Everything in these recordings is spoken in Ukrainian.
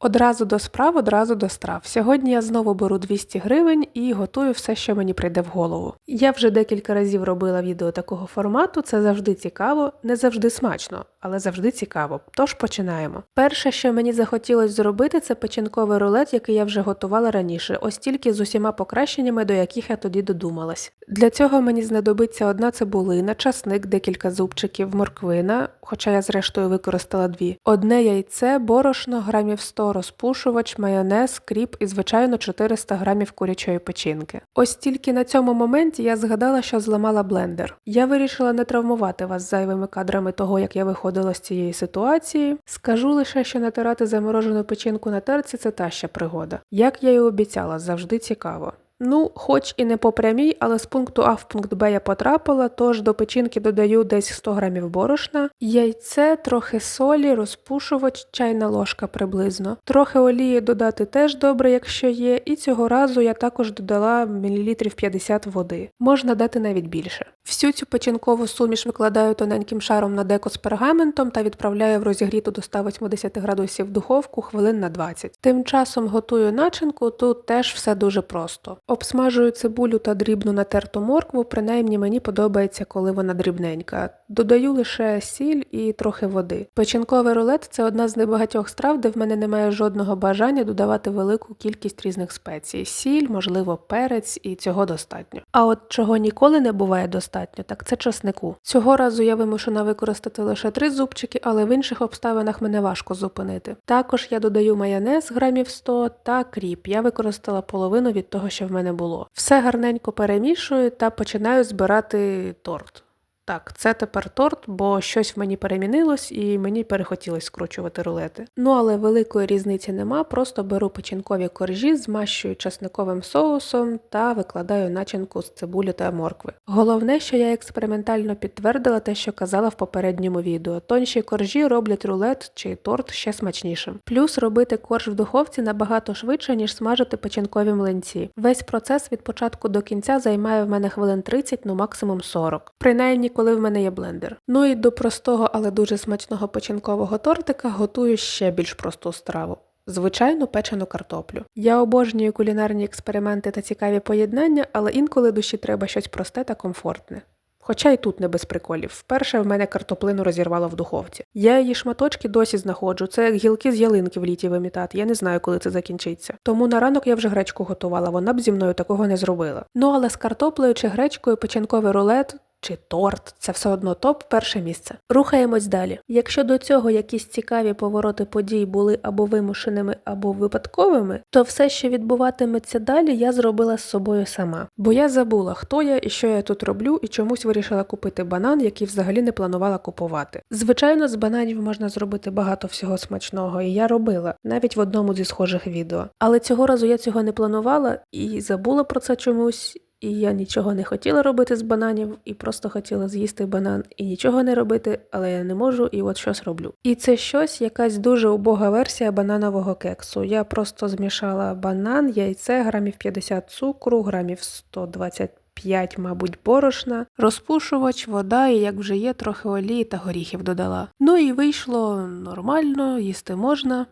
Одразу до справ, одразу до страв. Сьогодні я знову беру 200 гривень і готую все, що мені прийде в голову. Я вже декілька разів робила відео такого формату, це завжди цікаво, не завжди смачно, але завжди цікаво. Тож починаємо. Перше, що мені захотілося зробити, це печінковий рулет, який я вже готувала раніше, ось тільки з усіма покращеннями, до яких я тоді додумалась. Для цього мені знадобиться одна цибулина, часник, декілька зубчиків, морквина, хоча я зрештою використала дві, одне яйце, борошно, грамів 100 розпушувач, майонез, кріп і, звичайно, 400 грамів курячої печінки. Ось тільки на цьому моменті я згадала, що зламала блендер. Я вирішила не травмувати вас зайвими кадрами того, як я виходила з цієї ситуації. Скажу лише, що натирати заморожену печінку на терці це та ще пригода. Як я і обіцяла, завжди цікаво. Ну, хоч і не по прямій, але з пункту А в пункт Б я потрапила, тож до печінки додаю десь 100 грамів борошна, яйце, трохи солі, розпушувач, чайна ложка приблизно. Трохи олії додати теж добре, якщо є, і цього разу я також додала мілілітрів 50 води. Можна дати навіть більше. Всю цю печінкову суміш викладаю тоненьким шаром на деко з пергаментом та відправляю в розігріту до 180 градусів духовку хвилин на 20. Тим часом готую начинку, тут теж все дуже просто. Обсмажую цибулю та дрібну натерту моркву, принаймні мені подобається, коли вона дрібненька. Додаю лише сіль і трохи води. Печінковий рулет це одна з небагатьох страв, де в мене немає жодного бажання додавати велику кількість різних спецій. Сіль, можливо, перець, і цього достатньо. А от чого ніколи не буває достатньо, так це часнику. Цього разу я вимушена використати лише три зубчики, але в інших обставинах мене важко зупинити. Також я додаю майонез грамів 100 та кріп. Я використала половину від того, що в мене було. Все гарненько перемішую та починаю збирати торт. Так, це тепер торт, бо щось в мені перемінилось і мені перехотілось скручувати рулети. Ну але великої різниці нема, просто беру печінкові коржі, змащую часниковим соусом та викладаю начинку з цибулі та моркви. Головне, що я експериментально підтвердила те, що казала в попередньому відео. Тонші коржі роблять рулет чи торт ще смачнішим. Плюс робити корж в духовці набагато швидше, ніж смажити печінкові млинці. Весь процес від початку до кінця займає в мене хвилин 30, ну максимум 40. Принаймні коли в мене є блендер. Ну і до простого, але дуже смачного печінкового тортика готую ще більш просту страву. Звичайну печену картоплю. Я обожнюю кулінарні експерименти та цікаві поєднання, але інколи душі треба щось просте та комфортне. Хоча й тут не без приколів. Вперше в мене картоплину розірвало в духовці. Я її шматочки досі знаходжу. Це як гілки з ялинки в літі вимітати. Я не знаю, коли це закінчиться. Тому на ранок я вже гречку готувала, вона б зі мною такого не зробила. Ну але з картоплею чи гречкою печінковий рулет чи торт це все одно топ перше місце. Рухаємось далі. Якщо до цього якісь цікаві повороти подій були або вимушеними, або випадковими, то все, що відбуватиметься далі, я зробила з собою сама. Бо я забула, хто я і що я тут роблю, і чомусь вирішила купити банан, який взагалі не планувала купувати. Звичайно, з бананів можна зробити багато всього смачного, і я робила навіть в одному зі схожих відео. Але цього разу я цього не планувала і забула про це чомусь. І я нічого не хотіла робити з бананів, і просто хотіла з'їсти банан і нічого не робити, але я не можу, і от щось роблю. І це щось, якась дуже убога версія бананового кексу. Я просто змішала банан, яйце, грамів 50 цукру, грамів 125 мабуть, борошна, розпушувач, вода і як вже є, трохи олії та горіхів додала. Ну і вийшло нормально, їсти можна.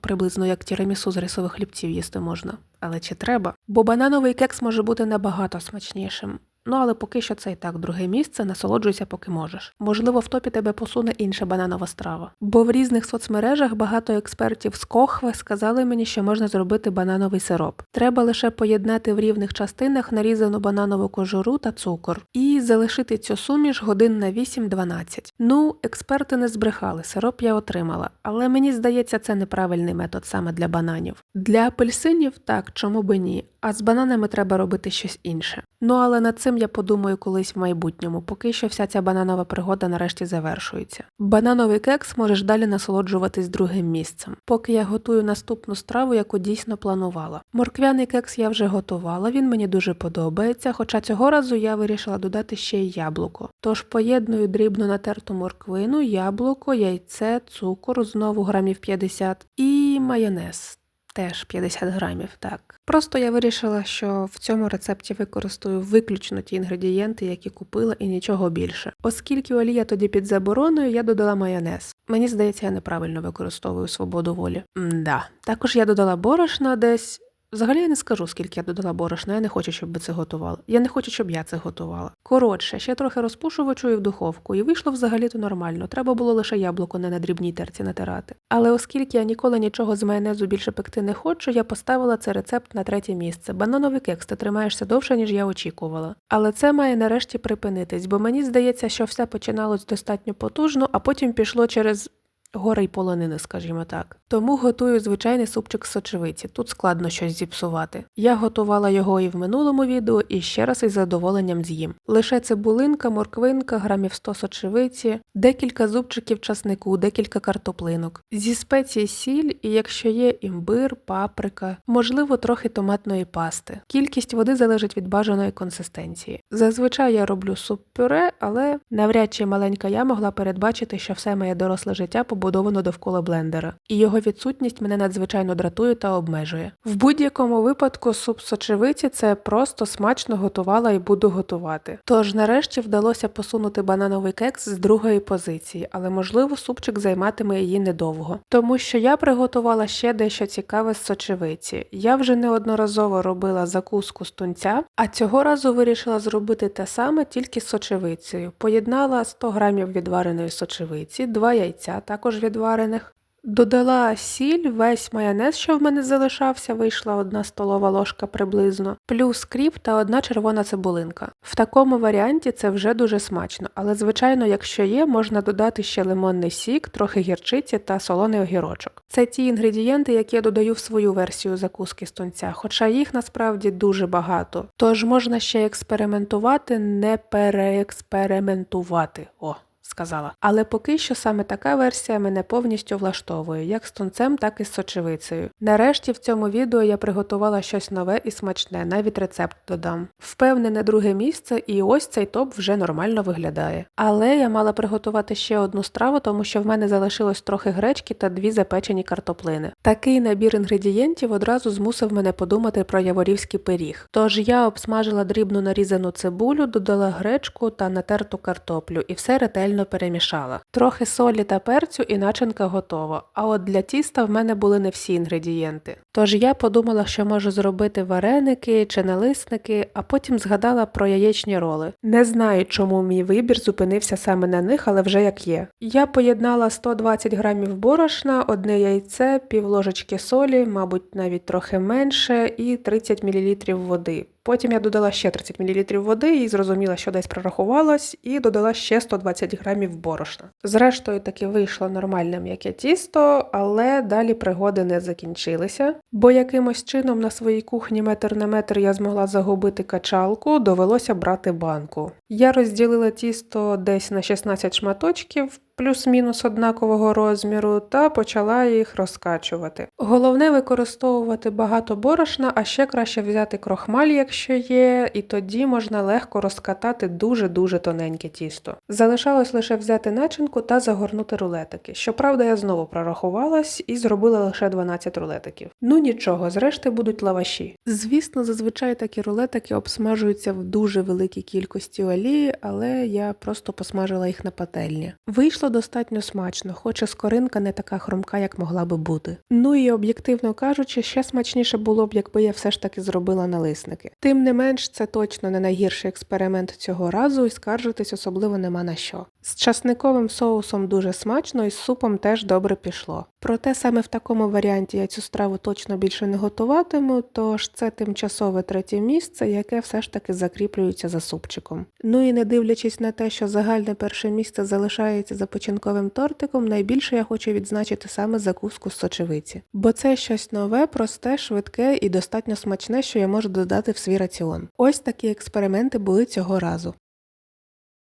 Приблизно як тірамісу з рисових хлібців їсти можна. Але чи треба? Бо банановий кекс може бути набагато смачнішим. Ну але поки що це і так друге місце, насолоджуйся, поки можеш. Можливо, в топі тебе посуне інша бананова страва. Бо в різних соцмережах багато експертів з кохве сказали мені, що можна зробити банановий сироп. Треба лише поєднати в рівних частинах нарізану бананову кожуру та цукор і залишити цю суміш годин на 8-12. Ну, експерти не збрехали, сироп я отримала, але мені здається, це неправильний метод саме для бананів. Для апельсинів так, чому би ні. А з бананами треба робити щось інше. Ну але над цим я подумаю колись в майбутньому, поки що вся ця бананова пригода нарешті завершується. Банановий кекс можеш далі насолоджуватись другим місцем, поки я готую наступну страву, яку дійсно планувала. Морквяний кекс я вже готувала, він мені дуже подобається, хоча цього разу я вирішила додати ще й яблуко. Тож поєдную дрібно натерту морквину, яблуко, яйце, цукор, знову грамів 50 і майонез. Теж 50 грамів, так. Просто я вирішила, що в цьому рецепті використаю виключно ті інгредієнти, які купила, і нічого більше. Оскільки олія тоді під забороною, я додала майонез. Мені здається, я неправильно використовую свободу волі. М-да. Також я додала борошна десь. Взагалі я не скажу, скільки я додала борошна, я не хочу, щоб ви це готували. Я не хочу, щоб я це готувала. Коротше, ще трохи розпушувачу і в духовку, і вийшло взагалі-то нормально. Треба було лише яблуко не на дрібній терці натирати. Але оскільки я ніколи нічого з майонезу більше пекти не хочу, я поставила цей рецепт на третє місце. Банановий кекс, ти тримаєшся довше, ніж я очікувала. Але це має нарешті припинитись, бо мені здається, що все починалось достатньо потужно, а потім пішло через гори й полонини, скажімо так. Тому готую звичайний супчик з сочевиці. Тут складно щось зіпсувати. Я готувала його і в минулому відео, і ще раз із задоволенням з'їм. Лише цибулинка, морквинка, грамів 100 сочевиці, декілька зубчиків часнику, декілька картоплинок. Зі спецій сіль, і якщо є імбир, паприка, можливо, трохи томатної пасти. Кількість води залежить від бажаної консистенції. Зазвичай я роблю суп-пюре, але навряд чи маленька я могла передбачити, що все моє доросле життя побудовано довкола блендера, і його відсутність мене надзвичайно дратує та обмежує. В будь-якому випадку суп сочевиці це просто смачно готувала і буду готувати. Тож нарешті вдалося посунути банановий кекс з другої позиції, але можливо супчик займатиме її недовго. Тому що я приготувала ще дещо цікаве з сочевиці. Я вже неодноразово робила закуску з тунця, а цього разу вирішила зробити те саме тільки з сочевицею. Поєднала 100 грамів відвареної сочевиці, 2 яйця, також відварених. Додала сіль, весь майонез, що в мене залишався, вийшла одна столова ложка приблизно, плюс кріп та одна червона цибулинка. В такому варіанті це вже дуже смачно, але звичайно, якщо є, можна додати ще лимонний сік, трохи гірчиці та солоний огірочок. Це ті інгредієнти, які я додаю в свою версію закуски з тунця, хоча їх насправді дуже багато. Тож можна ще експериментувати, не переекспериментувати. О! Сказала. Але поки що саме така версія мене повністю влаштовує, як з тунцем, так і з сочевицею. Нарешті в цьому відео я приготувала щось нове і смачне, навіть рецепт додам. Впевнене друге місце, і ось цей топ вже нормально виглядає. Але я мала приготувати ще одну страву, тому що в мене залишилось трохи гречки та дві запечені картоплини. Такий набір інгредієнтів одразу змусив мене подумати про яворівський пиріг. Тож я обсмажила дрібну нарізану цибулю, додала гречку та натерту картоплю і все ретельно перемішала. Трохи солі та перцю і начинка готова. А от для тіста в мене були не всі інгредієнти. Тож я подумала, що можу зробити вареники чи налисники, а потім згадала про яєчні роли. Не знаю, чому мій вибір зупинився саме на них, але вже як є. Я поєднала 120 грамів борошна, одне яйце, пів ложечки солі, мабуть, навіть трохи менше, і 30 мл води. Потім я додала ще 30 мл води і зрозуміла, що десь прорахувалась, і додала ще 120 грамів борошна. Зрештою, таки вийшло нормальне м'яке тісто, але далі пригоди не закінчилися, бо якимось чином на своїй кухні метр на метр я змогла загубити качалку, довелося брати банку. Я розділила тісто десь на 16 шматочків. Плюс-мінус однакового розміру, та почала їх розкачувати. Головне використовувати багато борошна, а ще краще взяти крохмаль, якщо є, і тоді можна легко розкатати дуже-дуже тоненьке тісто. Залишалось лише взяти начинку та загорнути рулетики. Щоправда, я знову прорахувалась і зробила лише 12 рулетиків. Ну нічого, зрешти будуть лаваші. Звісно, зазвичай такі рулетики обсмажуються в дуже великій кількості олії, але я просто посмажила їх на пательні. Вийшло достатньо смачно, хоча скоринка не така хрумка, як могла би бути. Ну і об'єктивно кажучи, ще смачніше було б, якби я все ж таки зробила налисники. Тим не менш, це точно не найгірший експеримент цього разу, і скаржитись особливо нема на що. З часниковим соусом дуже смачно і з супом теж добре пішло. Проте саме в такому варіанті я цю страву точно більше не готуватиму, тож це тимчасове третє місце, яке все ж таки закріплюється за супчиком. Ну і не дивлячись на те, що загальне перше місце залишається за починковим тортиком, найбільше я хочу відзначити саме закуску з сочевиці. Бо це щось нове, просте, швидке і достатньо смачне, що я можу додати в свій раціон. Ось такі експерименти були цього разу.